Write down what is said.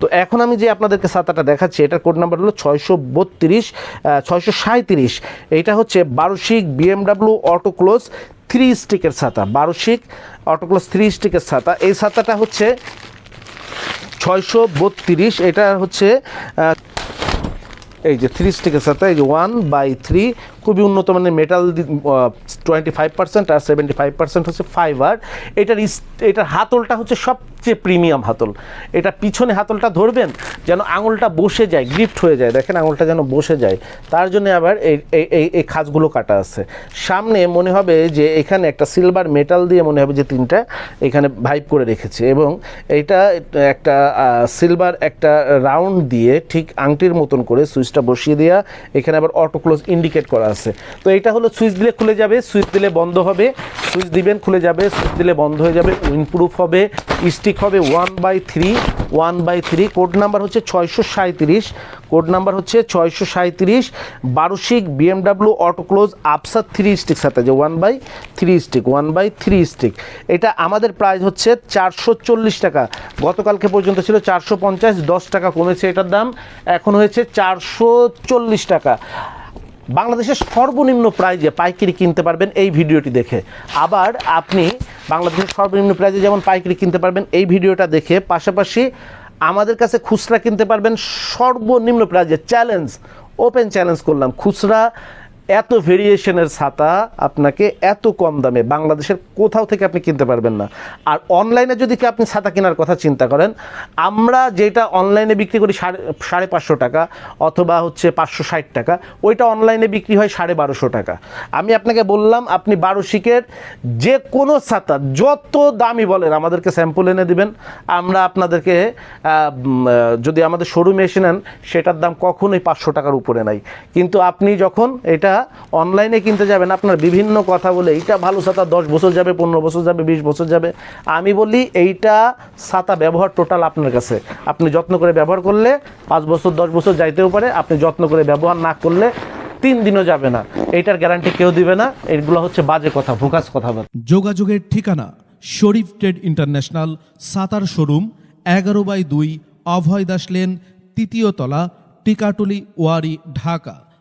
তো এখন আমি যে আপনাদেরকে ছাতাটা দেখাচ্ছি, এটার কোড নাম্বার হলো ছয়শো বত্রিশ ছয়শো সাঁত্রিশ এইটা হচ্ছে বারোশিক বিএমডাব্লিউ অটো ক্লোজ থ্রি স্টিকের ছাতা বারোশিক অটো ক্লোজ থ্রি স্টিকের ছাতা এই ছাতাটা হচ্ছে ছয়শো বত্রিশ, এটা হচ্ছে এই যে থ্রি স্টিকের সাথে এই যে ওয়ান বাই থ্রি খুবই উন্নত মানের মেটাল টোয়েন্টি ফাইভ পার্সেন্ট আর সেভেন্টি ফাইভ পার্সেন্ট হচ্ছে ফাইবার এটার এটার হাতলটা হচ্ছে সবচেয়ে প্রিমিয়াম হাতল। এটা পিছনে হাতলটা ধরবেন, যেন আঙুলটা বসে যায় গ্রিফট হয়ে যায়। দেখেন আঙুলটা যেন বসে যায়। তার জন্য আবার এই, এই- এই কাটা আছে। সামনে মনে হবে যে এখানে একটা সিলভার মেটাল দিয়ে মনে হবে যে তিনটা এখানে ভাইব করে রেখেছে। এবং এটা একটা সিলভার একটা রাউন্ড দিয়ে ঠিক আংটির মতন করে সুইচটা বসিয়ে দেওয়া এখানে আবার অটো ক্লোজ ইন্ডিকেট করা আছে। তো এটা হলো সুইচ দিলে খুলে যাবে, সুইচ দিলে বন্ধ হবে। সুইচ দিবেন, খুলে যাবে, সুইচ দিলে বন্ধ হয়ে যাবে, উইনপ্রুফ হবে, স্টিক হবে one by three, one by three. Code number হচ্ছে ছয়শো সাঁত্রিশ কোড নাম্বার হচ্ছে ছয়শো সাঁত্রিশ বারোশিক বিএমডাব্লিউ অটো ক্লোজ আপসার থ্রি স্টিক সাথে যে one by three stick, one by three stick. এটা আমাদের প্রাইস হচ্ছে চারশো চল্লিশ টাকা। গতকালকে পর্যন্ত ছিল চারশো পঞ্চাশ, দশ টাকা কমেছে এটার দাম, এখন হয়েছে চারশো চল্লিশ টাকা। বাংলাদেশের সর্বনিম্ন প্রাইজে পাইকারি কিনতে পারবেন এই ভিডিওটি দেখে। আবার আপনি বাংলাদেশের সর্বনিম্ন প্রাইজে যেমন পাইকারি কিনতে পারবেন, এই ভিডিওটা দেখে পাশাপাশি আমাদের কাছে খুচরা কিনতে পারবেন সর্বনিম্ন প্রাইজে চ্যালেঞ্জ ওপেন চ্যালেঞ্জ করলাম। খুচরা এত ভেরিয়েশনের ছাতা আপনাকে এত কম দামে বাংলাদেশের কোথাও থেকে আপনি কিনতে পারবেন না। আর অনলাইনে যদি আপনি ছাতা কেনার কথা চিন্তা করেন, আমরা যেটা অনলাইনে বিক্রি করি সাড়ে সাড়ে পাঁচশো টাকা অথবা হচ্ছে পাঁচশো ষাট টাকা, ওইটা অনলাইনে বিক্রি হয় সাড়ে বারোশো টাকা। আমি আপনাকে বললাম, আপনি বারো শিকের যে কোনো ছাতা, যত দামি বলেন, আমাদেরকে স্যাম্পল এনে দিবেন। আমরা আপনাদেরকে যদি আমাদের শোরুমে এসে নেন, সেটার দাম কখনোই পাঁচশো টাকার উপরে নাই। কিন্তু আপনি যখন এটা অনলাইনে কিনতে যাবেন। আপনার বিভিন্ন কথা বলে, এইটা ভালো ছাতা দশ বছর যাবে, পনেরো বছর যাবে, বিশ বছর যাবে। আমি বলি, এইটা ছাতা ব্যবহার টোটাল আপনার কাছে। আপনি যত্ন করে ব্যবহার করলে পাঁচ বছর, দশ বছর যাইতেও পারে। আপনি যত্ন করে ব্যবহার না করলে তিন দিনও যাবে না। এইটার গ্যারান্টি কেউ দিবে না। এইগুলো হচ্ছে বাজে কথা, ভুকাস কথা যোগাযোগের ঠিকানা, শরীফ ট্রেড ইন্টারন্যাশনাল, সাতার শোরুম, এগারো বাই দুই, অভয় দাস লেন, তৃতীয় তলা, টিকাটুলি, ওয়ারি, ঢাকা।